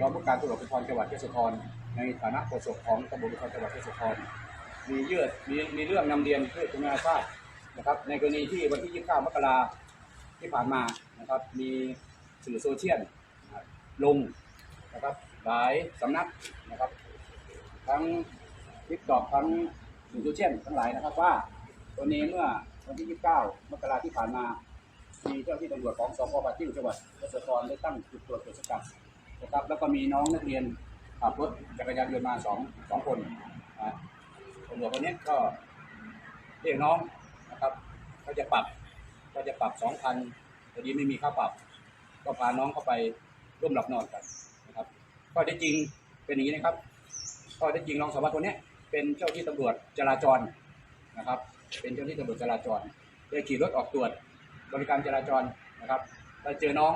รองผู้การตำรวจภูธรจังหวัดยโสธรในฐานะโฆษกของตำรวจภูธรจังหวัดยโสธรมีเยื่อมีมีเรื่องนำเรียนเพื่อคุณอาทราบนะครับในกรณีที่วันที่ 29 มกราที่ผ่านมานะครับมีสื่อโซเชียลลงนะครับหลายสำนักนะครับทั้งทิกตอกทั้งสื่อโซเชียลทั้งหลายนะครับว่าตัวนี้เมื่อวันที่ 29 มกราที่ผ่านมามีเจ้าหน้าที่ตำรวจของสพปาจิ้วจังหวัดยโสธรได้ตั้งจุดตรวจตรวจสกัด นะครับแล้วก็มีน้องนักเรียนขับรถจักรยานยนต์มาสองสองคนตำรวจคนนี้ก็เรียกน้องนะครับก็จะปรับก็จะปรับสองพันพอดีไม่มีค่าปรับ ก็พาน้องเข้าไปร่วมหลับนอนกันนะครับก็ได้จริงเป็นอย่างนี้นะครับ ก็ได้จริงรองสารวัตรคนนี้เป็นเจ้าที่ตำรวจจราจรนะครับ เป็นเจ้าที่ตำรวจจราจรได้ขี่รถออกตรวจบริการจราจรนะครับไปเจอน้อง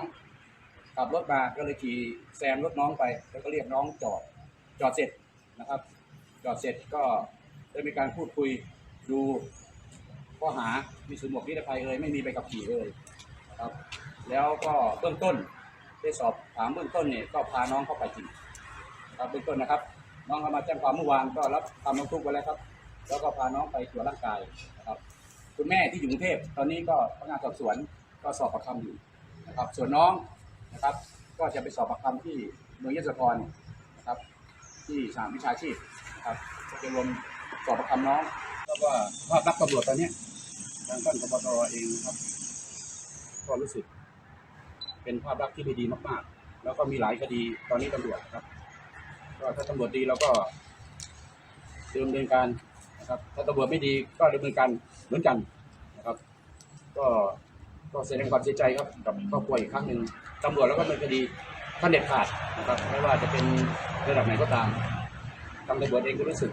ขับรถมาก็เลยขี่แซงรถน้องไป แล้วก็เรียกน้องจอดจอดเสร็จนะครับ จอดเสร็จก็ได้มีการพูดคุยดูข้อหามีสมหมวกนิรภัยเอ่ยไม่มีใบขับขี่เอ่ยนะครับ แล้วก็เบื้องต้นได้สอบถามเบื้องต้นเนี่ยก็พาน้องเข้าไปจริงครับเบื้องต้นนะครับ น้องเขามาแจ้งความเมื่อวานก็รับคำร้องทุกข์ไว้แล้วครับ แล้วก็พาน้องไปตรวจร่างกายนะครับ คุณแม่ที่อยู่กรุงเทพตอนนี้ก็พนักงานสอบสวนก็สอบปากคำอยู่นะครับ ส่วนน้อง นะครับ ก็จะไปสอบปากคำที่เมืองยโสธรนะครับ ที่สามวิชาชีพนะครับก็จะรวมสอบปากคำน้องแล้วก็ภาพลักษณ์ตำรวจตอนนี้ทางท่านพบตรเองนะครับ ก็รู้สึก เป็นภาพลักษณ์ที่ไม่ดีมากๆ แล้วก็มีหลายคดีตอนนี้ตำรวจครับ ก็ถ้าตำรวจดีเราก็ดำเนินการนะครับ ถ้าตำรวจไม่ดีก็ดำเนินการเหมือนกันนะครับ ก็ ก็แสดงความเสียใจครับกับครอบครัวอีกครั้งหนึ่งตำรวจแล้วก็ดำเนินคดีขั้นเด็ดขาดนะครับไม่ว่าจะเป็นระดับไหนก็ตามทางตำรวจเองก็รู้สึก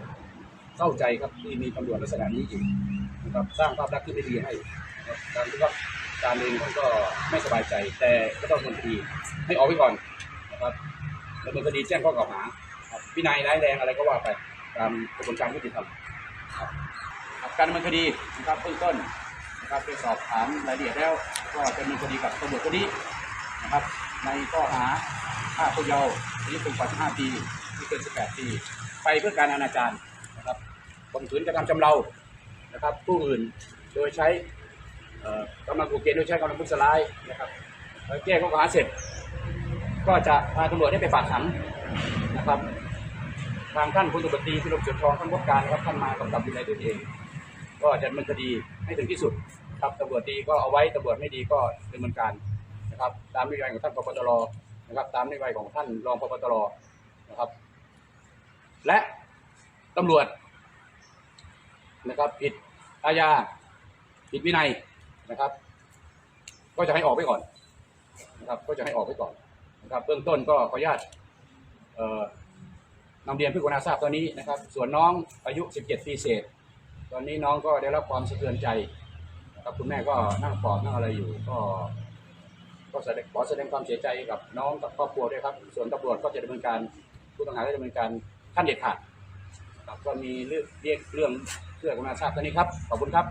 เศร้าใจครับที่มีตำรวจลักษณะนี้อยู่นะครับสร้างภาพลักษณ์ที่ไม่ดีให้การที่ว่าการเองท่านก็ไม่สบายใจ แต่ก็ต้องดำเนินคดีให้ออกไว้ก่อนนะครับดำเนินคดีแจ้งข้อกล่าวหาวินัยร้ายแรงอะไรก็ว่าไปตามกระบวนการยุติธรรมการดำเนินคดีนะครับเบื้องต้น นะครับไปสอบถามรายละเอียดแล้ว ก็จะดำเนินคดีกับตำรวจคนนี้นะครับ ในข้อหาฆ่าผู้เยาว์อายุต่ำกว่า15ปีไม่เกิน 18 ปี ไปเพื่อการอนาจารนะครับข่มขืนกระทำจำเรานะครับ ผู้อื่นโดยใช้กำลังขู่เกณฑ์โดยใช้กำลังพุทธร้ายนะครับแล้วแก้ข้อหาเสร็จ ก็จะพาตำรวจได้ไปฝากขังนะครับทางท่านพลตำรวจตรีพิรมจุดทองท่านผู้การนะครับท่านมากำกับดูแลด้วยเอง ก็จะดำเนินคดีให้ถึงที่สุดครับตำรวจดีก็เอาไว้ตำรวจไม่ดีก็ดำเนินการนะครับ ตามนโยบายของท่านพบตรนะครับ ตามนโยบายของท่านรองพบตรนะครับ และตำรวจนะครับ ผิดอาญาผิดวินัยนะครับ ก็จะให้ออกไปก่อนนะครับ ก็จะให้ออกไปก่อนนะครับ เบื้องต้นก็ขออนุญาตนำเรียนเพื่อคุณอาทราบตอนนี้นะครับ ส่วนน้องอายุ 17 ปีเศษ ตอนนี้น้องก็ได้รับความสะเทือนใจครับคุณแม่ก็นั่งปอบนั่งอะไรอยู่ ก็ ก็แสดงขอแสดงความเสียใจกับน้องกับครอบครัวด้วยครับ ส่วนตำรวจก็จะดำเนินการผู้ต้องหาก็จะดำเนินการขั้นเด็ดขาดครับก็มีเรื่องเรียกเรื่องเพื่อคุณอาทราบตอนนี้ครับขอบคุณครับ